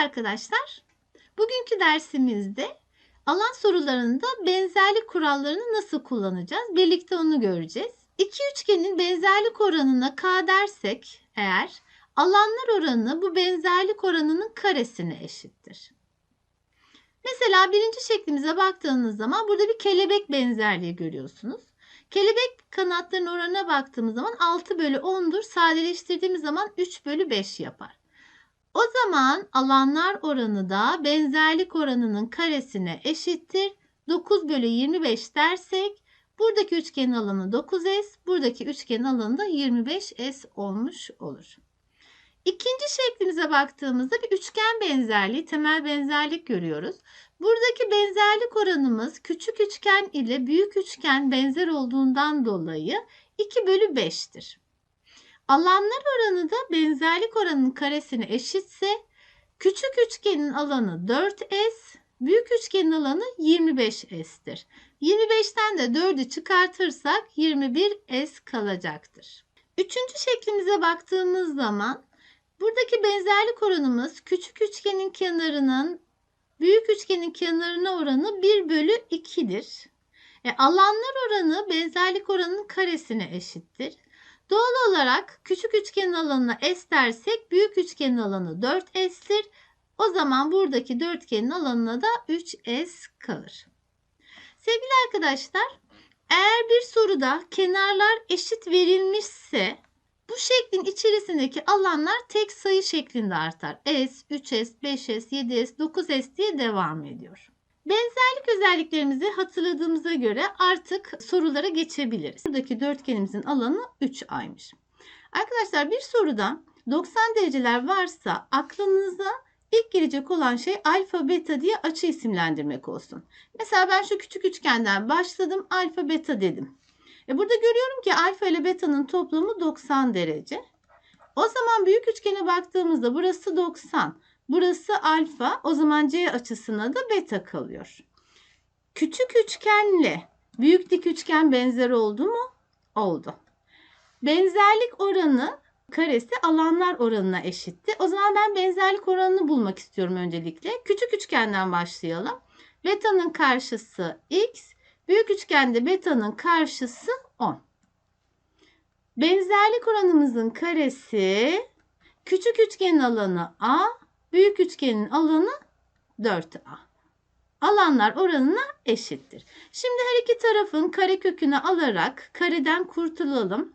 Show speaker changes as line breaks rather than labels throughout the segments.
arkadaşlar. Bugünkü dersimizde alan sorularında benzerlik kurallarını nasıl kullanacağız? Birlikte onu göreceğiz. İki üçgenin benzerlik oranına k dersek eğer alanlar oranı bu benzerlik oranının karesine eşittir. Mesela birinci şeklimize baktığınız zaman burada bir kelebek benzerliği görüyorsunuz. Kelebek kanatların oranına baktığımız zaman 6 bölü 10'dur. Sadeleştirdiğimiz zaman 3 bölü 5 yapar. O zaman alanlar oranı da benzerlik oranının karesine eşittir. 9 bölü 25 dersek buradaki üçgenin alanı 9S, buradaki üçgenin alanı da 25S olmuş olur. İkinci şeklimize baktığımızda bir üçgen benzerliği, temel benzerlik görüyoruz. Buradaki benzerlik oranımız küçük üçgen ile büyük üçgen benzer olduğundan dolayı 2 bölü 5'tir. Alanlar oranı da benzerlik oranının karesine eşitse küçük üçgenin alanı 4S, büyük üçgenin alanı 25S'tir. 25'ten de 4'ü çıkartırsak 21S kalacaktır. Üçüncü şeklimize baktığımız zaman buradaki benzerlik oranımız küçük üçgenin kenarının büyük üçgenin kenarına oranı 1 bölü 2'dir. E, alanlar oranı benzerlik oranının karesine eşittir. Doğal olarak küçük üçgenin alanına S dersek büyük üçgenin alanı 4S'tir. O zaman buradaki dörtgenin alanına da 3S kalır. Sevgili arkadaşlar, eğer bir soruda kenarlar eşit verilmişse bu şeklin içerisindeki alanlar tek sayı şeklinde artar. S, 3S, 5S, 7S, 9S diye devam ediyor. Benzerlik özelliklerimizi hatırladığımıza göre artık sorulara geçebiliriz. Buradaki dörtgenimizin alanı 3A'ymış. Arkadaşlar bir soruda 90 dereceler varsa aklınıza ilk gelecek olan şey alfa beta diye açı isimlendirmek olsun. Mesela ben şu küçük üçgenden başladım alfa beta dedim. E burada görüyorum ki alfa ile beta'nın toplamı 90 derece. O zaman büyük üçgene baktığımızda burası 90. Burası alfa. O zaman C açısına da beta kalıyor. Küçük üçgenle büyük dik üçgen benzer oldu mu? Oldu. Benzerlik oranı karesi alanlar oranına eşitti. O zaman ben benzerlik oranını bulmak istiyorum öncelikle. Küçük üçgenden başlayalım. Beta'nın karşısı x, büyük üçgende beta'nın karşısı 10. Benzerlik oranımızın karesi küçük üçgenin alanı a, büyük üçgenin alanı 4a. Alanlar oranına eşittir. Şimdi her iki tarafın karekökünü alarak kareden kurtulalım.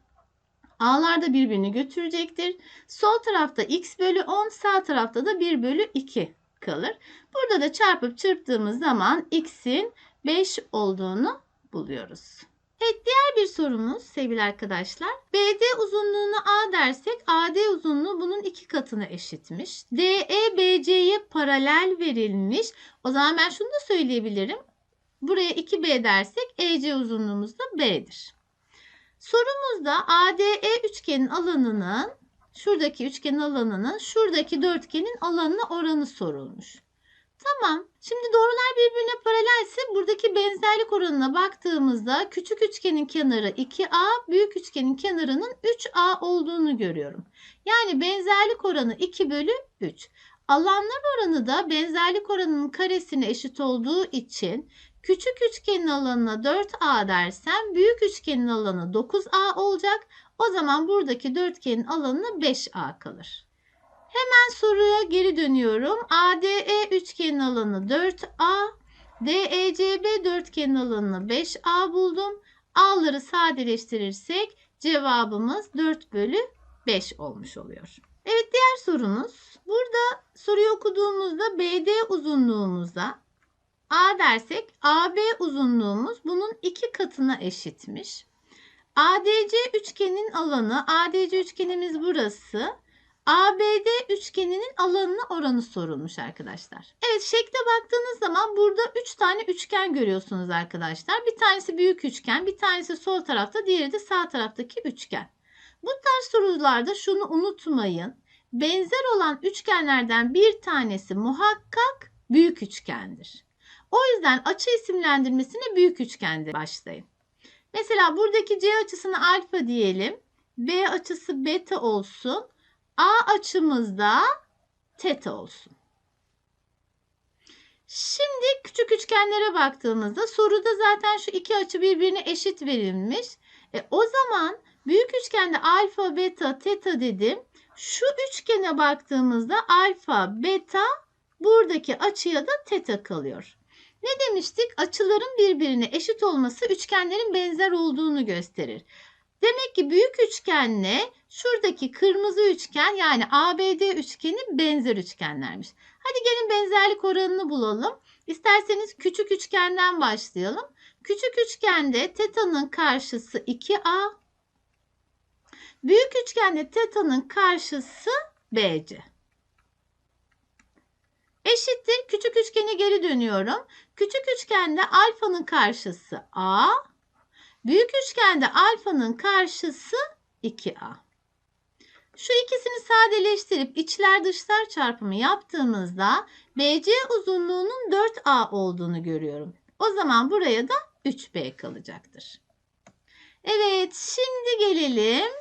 A'lar da birbirini götürecektir. Sol tarafta x bölü 10, sağ tarafta da 1 bölü 2 kalır. Burada da çarpıp çırptığımız zaman x'in 5 olduğunu buluyoruz. Evet diğer bir sorumuz sevgili arkadaşlar. BD uzunluğuna A dersek AD uzunluğu bunun iki katına eşitmiş. DE BC'ye paralel verilmiş. O zaman ben şunu da söyleyebilirim. Buraya 2B dersek EC uzunluğumuz da B'dir. Sorumuzda ADE üçgenin alanının şuradaki üçgenin alanının şuradaki dörtgenin alanına oranı sorulmuş. Tamam. Şimdi doğrular birbirine paralelse buradaki benzerlik oranına baktığımızda küçük üçgenin kenarı 2A, büyük üçgenin kenarının 3A olduğunu görüyorum. Yani benzerlik oranı 2 bölü 3. Alanlar oranı da benzerlik oranının karesine eşit olduğu için küçük üçgenin alanına 4A dersem büyük üçgenin alanı 9A olacak. O zaman buradaki dörtgenin alanına 5A kalır. Hemen soruya geri dönüyorum. ADE üçgenin alanı 4A. DECB dörtgenin alanını 5A buldum. A'ları sadeleştirirsek cevabımız 4 bölü 5 olmuş oluyor. Evet diğer sorumuz. Burada soruyu okuduğumuzda BD uzunluğumuza A dersek AB uzunluğumuz bunun iki katına eşitmiş. ADC üçgenin alanı, ADC üçgenimiz burası. ABD üçgeninin alanına oranı sorulmuş arkadaşlar. Evet şekle baktığınız zaman burada 3 tane üçgen görüyorsunuz arkadaşlar. Bir tanesi büyük üçgen, bir tanesi sol tarafta, diğeri de sağ taraftaki üçgen. Bu tarz sorularda şunu unutmayın. Benzer olan üçgenlerden bir tanesi muhakkak büyük üçgendir. O yüzden açı isimlendirmesine büyük üçgende başlayın. Mesela buradaki C açısını alfa diyelim. B açısı beta olsun. A açımızda teta olsun. Şimdi küçük üçgenlere baktığımızda soruda zaten şu iki açı birbirine eşit verilmiş. E, o zaman büyük üçgende alfa, beta, teta dedim. Şu üçgene baktığımızda alfa, beta buradaki açıya da teta kalıyor. Ne demiştik? Açıların birbirine eşit olması üçgenlerin benzer olduğunu gösterir. Demek ki büyük üçgenle şuradaki kırmızı üçgen yani ABD üçgeni benzer üçgenlermiş. Hadi gelin benzerlik oranını bulalım. İsterseniz küçük üçgenden başlayalım. Küçük üçgende teta'nın karşısı 2A. Büyük üçgende teta'nın karşısı BC. Eşittir. Küçük üçgene geri dönüyorum. Küçük üçgende alfanın karşısı A. Büyük üçgende alfanın karşısı 2A. Şu ikisini sadeleştirip içler dışlar çarpımı yaptığımızda BC uzunluğunun 4A olduğunu görüyorum. O zaman buraya da 3B kalacaktır. Evet şimdi gelelim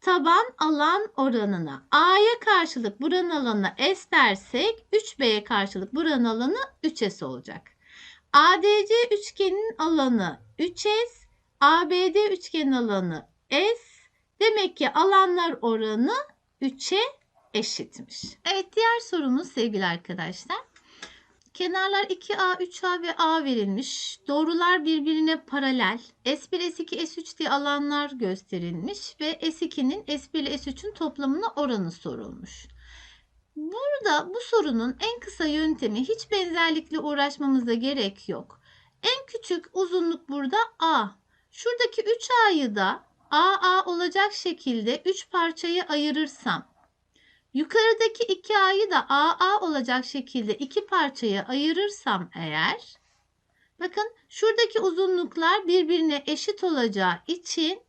taban alan oranına. A'ya karşılık buranın alanına S dersek 3B'ye karşılık buranın alanı 3S olacak. ADC üçgenin alanı 3S, ABD üçgenin alanı S. Demek ki alanlar oranı 3'e eşitmiş. Evet diğer sorumuz sevgili arkadaşlar. Kenarlar 2A, 3A ve A verilmiş. Doğrular birbirine paralel. S1, S2, S3 diye alanlar gösterilmiş ve S2'nin S1 ile S3'ün toplamına oranı sorulmuş. Burada bu sorunun en kısa yöntemi hiç benzerlikle uğraşmamıza gerek yok. En küçük uzunluk burada A. Şuradaki 3A'yı da AA olacak şekilde 3 parçaya ayırırsam Yukarıdaki iki A'yı da AA olacak şekilde iki parçaya ayırırsam eğer bakın şuradaki uzunluklar birbirine eşit olacağı için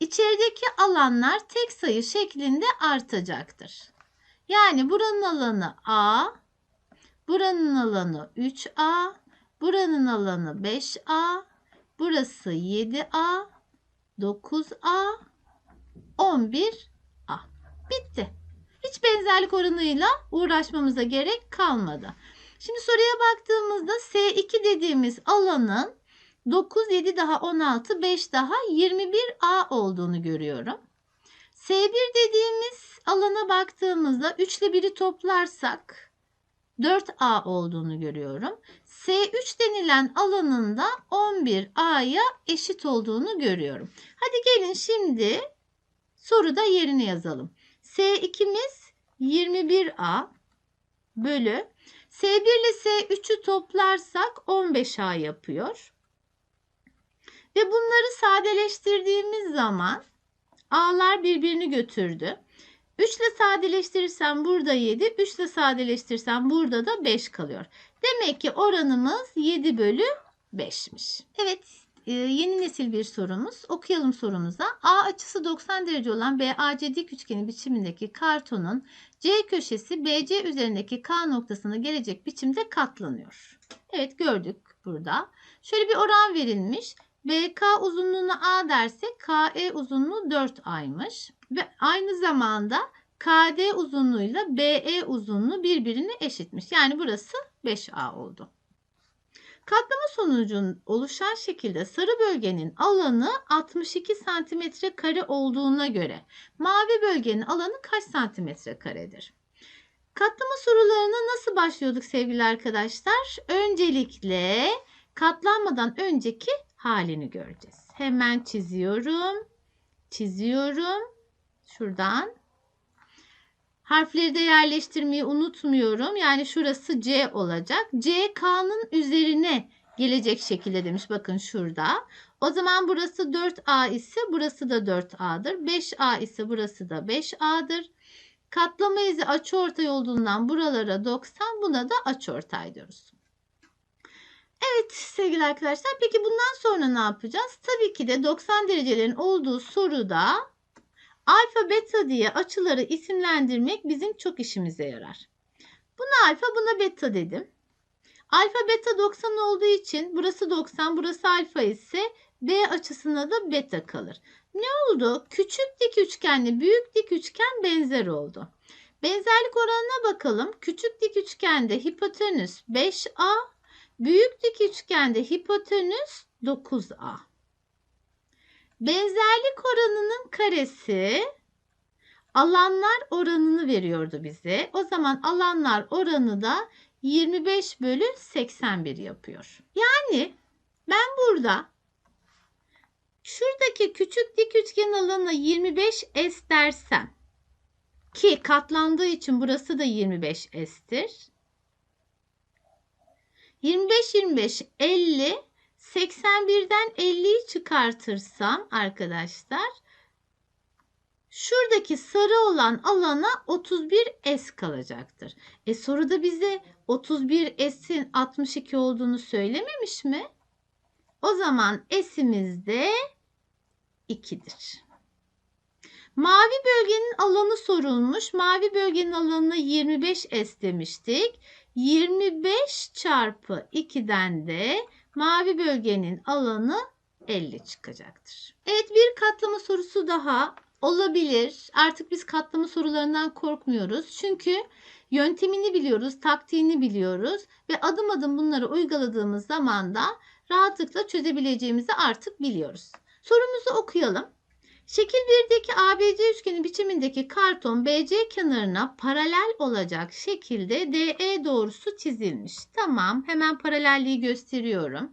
içerideki alanlar tek sayı şeklinde artacaktır. Yani buranın alanı A, buranın alanı 3A, buranın alanı 5A, burası 7A, 9A, 11A. Bitti. Hiç benzerlik oranıyla uğraşmamıza gerek kalmadı. Şimdi soruya baktığımızda S2 dediğimiz alanın 9, 7 daha 16, 5 daha 21A olduğunu görüyorum. S1 dediğimiz alana baktığımızda 3 ile 1'i toplarsak 4A olduğunu görüyorum. S3 denilen alanın da 11A'ya eşit olduğunu görüyorum. Hadi gelin şimdi soruda yerine yazalım. S2'miz 21A bölü S1 ile S3'ü toplarsak 15A yapıyor. Ve bunları sadeleştirdiğimiz zaman A'lar birbirini götürdü. 3 ile sadeleştirirsem burada 7, 3 ile sadeleştirirsem burada da 5 kalıyor. Demek ki oranımız 7 bölü 5'miş. Evet ee, yeni nesil bir sorumuz. Okuyalım sorumuza. A açısı 90 derece olan BAC dik üçgeni biçimindeki kartonun C köşesi BC üzerindeki K noktasına gelecek biçimde katlanıyor. Evet gördük burada. Şöyle bir oran verilmiş. BK uzunluğuna A dersek KE uzunluğu 4A'ymış. Ve aynı zamanda KD uzunluğuyla BE uzunluğu birbirine eşitmiş. Yani burası 5A oldu. Katlama sonucun oluşan şekilde sarı bölgenin alanı 62 santimetre kare olduğuna göre mavi bölgenin alanı kaç santimetre karedir? Katlama sorularına nasıl başlıyorduk sevgili arkadaşlar? Öncelikle katlanmadan önceki halini göreceğiz. Hemen çiziyorum. Çiziyorum. Şuradan Harfleri de yerleştirmeyi unutmuyorum. Yani şurası C olacak. C K'nın üzerine gelecek şekilde demiş. Bakın şurada. O zaman burası 4A ise burası da 4A'dır. 5A ise burası da 5A'dır. Katlama izi açıortay olduğundan buralara 90 buna da açıortay diyoruz. Evet sevgili arkadaşlar peki bundan sonra ne yapacağız? Tabii ki de 90 derecelerin olduğu soruda Alfa beta diye açıları isimlendirmek bizim çok işimize yarar. Buna alfa buna beta dedim. Alfa beta 90 olduğu için burası 90 burası alfa ise B açısına da beta kalır. Ne oldu? Küçük dik üçgenle büyük dik üçgen benzer oldu. Benzerlik oranına bakalım. Küçük dik üçgende hipotenüs 5A, büyük dik üçgende hipotenüs 9A. Benzerlik oranının karesi alanlar oranını veriyordu bize. O zaman alanlar oranı da 25 bölü 81 yapıyor. Yani ben burada şuradaki küçük dik üçgen alanına 25 S dersem ki katlandığı için burası da 25 S'tir. 25 25 50 81'den 50'yi çıkartırsam arkadaşlar şuradaki sarı olan alana 31 S kalacaktır. E soruda bize 31 S'in 62 olduğunu söylememiş mi? O zaman S'imiz de 2'dir. Mavi bölgenin alanı sorulmuş. Mavi bölgenin alanına 25 S demiştik. 25 çarpı 2'den de mavi bölgenin alanı 50 çıkacaktır. Evet bir katlama sorusu daha olabilir. Artık biz katlama sorularından korkmuyoruz. Çünkü yöntemini biliyoruz, taktiğini biliyoruz ve adım adım bunları uyguladığımız zaman da rahatlıkla çözebileceğimizi artık biliyoruz. Sorumuzu okuyalım. Şekil 1'deki ABC üçgeni biçimindeki karton BC kenarına paralel olacak şekilde DE doğrusu çizilmiş. Tamam, hemen paralelliği gösteriyorum.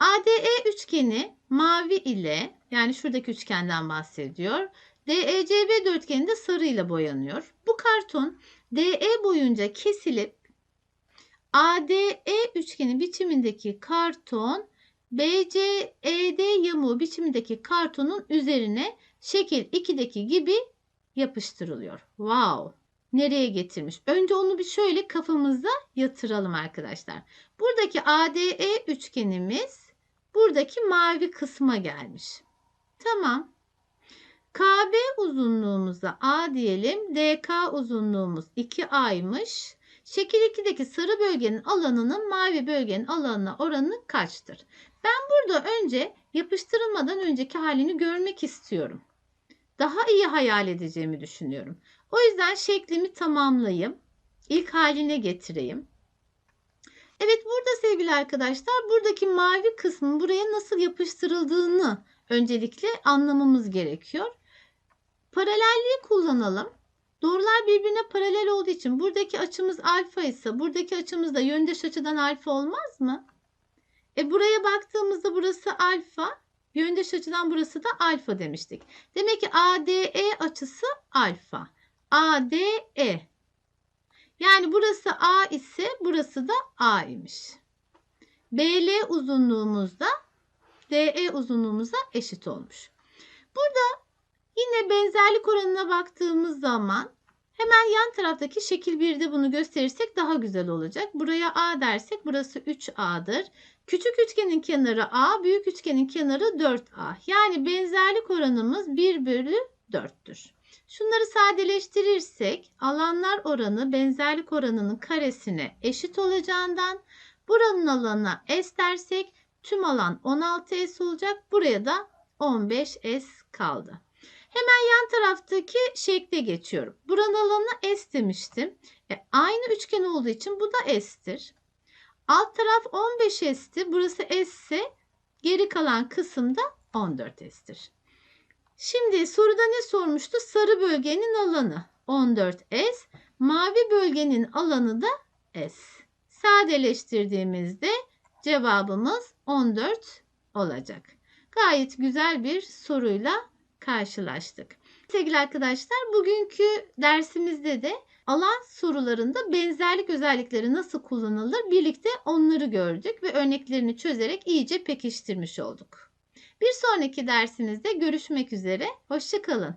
ADE üçgeni mavi ile yani şuradaki üçgenden bahsediyor. DECB dörtgeni de sarı ile boyanıyor. Bu karton DE boyunca kesilip ADE üçgeni biçimindeki karton BCED yamuğu biçimindeki kartonun üzerine şekil 2'deki gibi yapıştırılıyor. Wow! Nereye getirmiş? Önce onu bir şöyle kafamıza yatıralım arkadaşlar. Buradaki ADE üçgenimiz buradaki mavi kısma gelmiş. Tamam. KB uzunluğumuza A diyelim. DK uzunluğumuz 2A'ymış. Şekil 2'deki sarı bölgenin alanının mavi bölgenin alanına oranı kaçtır? Ben burada önce yapıştırılmadan önceki halini görmek istiyorum. Daha iyi hayal edeceğimi düşünüyorum. O yüzden şeklimi tamamlayayım. İlk haline getireyim. Evet burada sevgili arkadaşlar buradaki mavi kısmın buraya nasıl yapıştırıldığını öncelikle anlamamız gerekiyor. Paralelliği kullanalım. Doğrular birbirine paralel olduğu için buradaki açımız alfa ise buradaki açımız da yöndeş açıdan alfa olmaz mı? E buraya baktığımızda burası alfa, yöndeş açıdan burası da alfa demiştik. Demek ki ADE açısı alfa. ADE. Yani burası A ise burası da A imiş. BL uzunluğumuz da DE uzunluğumuza eşit olmuş. Burada yine benzerlik oranına baktığımız zaman hemen yan taraftaki şekil 1'de bunu gösterirsek daha güzel olacak. Buraya A dersek burası 3A'dır. Küçük üçgenin kenarı A, büyük üçgenin kenarı 4A. Yani benzerlik oranımız 1 bölü 4'tür. Şunları sadeleştirirsek alanlar oranı benzerlik oranının karesine eşit olacağından buranın alanına S dersek tüm alan 16S olacak. Buraya da 15S kaldı. Hemen yan taraftaki şekle geçiyorum. Buranın alanına S demiştim. E, aynı üçgen olduğu için bu da S'tir. Alt taraf 15S'ti. Burası S ise geri kalan kısım da 14S'tir. Şimdi soruda ne sormuştu? Sarı bölgenin alanı 14S, mavi bölgenin alanı da S. Sadeleştirdiğimizde cevabımız 14 olacak. Gayet güzel bir soruyla karşılaştık. Sevgili arkadaşlar bugünkü dersimizde de alan sorularında benzerlik özellikleri nasıl kullanılır birlikte onları gördük ve örneklerini çözerek iyice pekiştirmiş olduk. Bir sonraki dersimizde görüşmek üzere. Hoşçakalın.